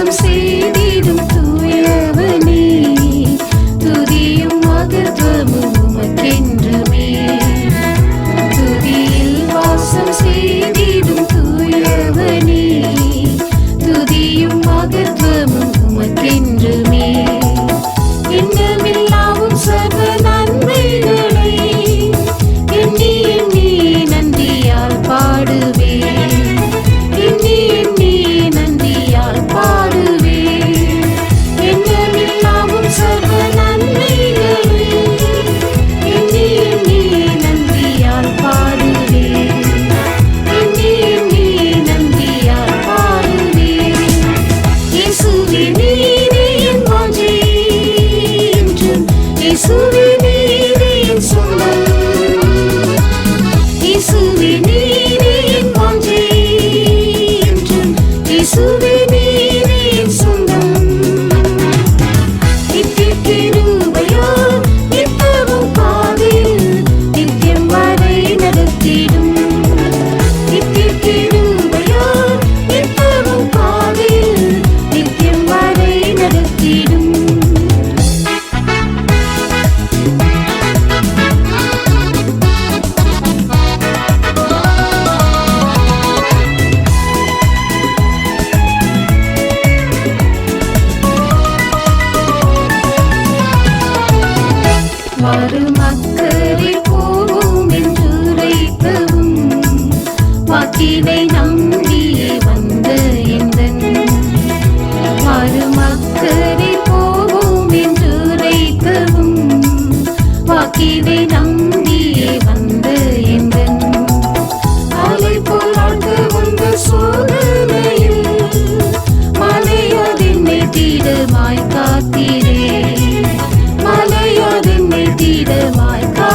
வாசம் செய்திடும்.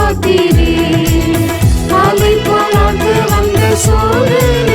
போத்திரே காலை போலாக்கு வந்த சோழனே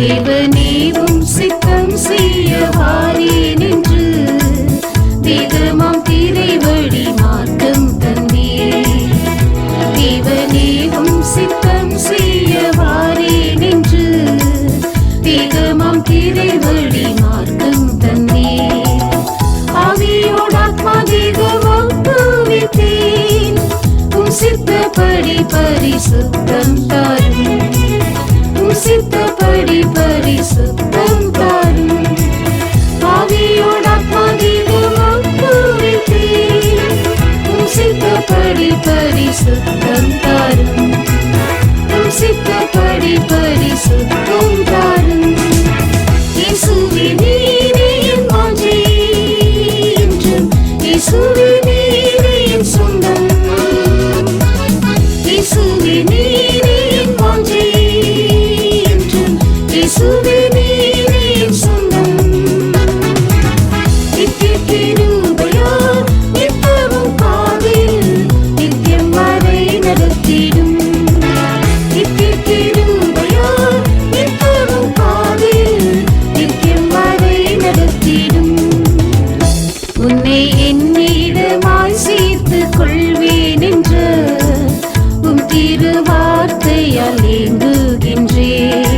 தேவனேவும் சித்தம் செய்ய வாரேன் என்று வேதமாம் திரை வழி பரிசுத்தம் தாரும். ஆவியோட ஆத்மாதீகமாக சித்தப்படி பரிசுத்தம் தாரும் சித்தப்படி பரிசுத்தம் ஆசையால் ஏங்குகின்றேன்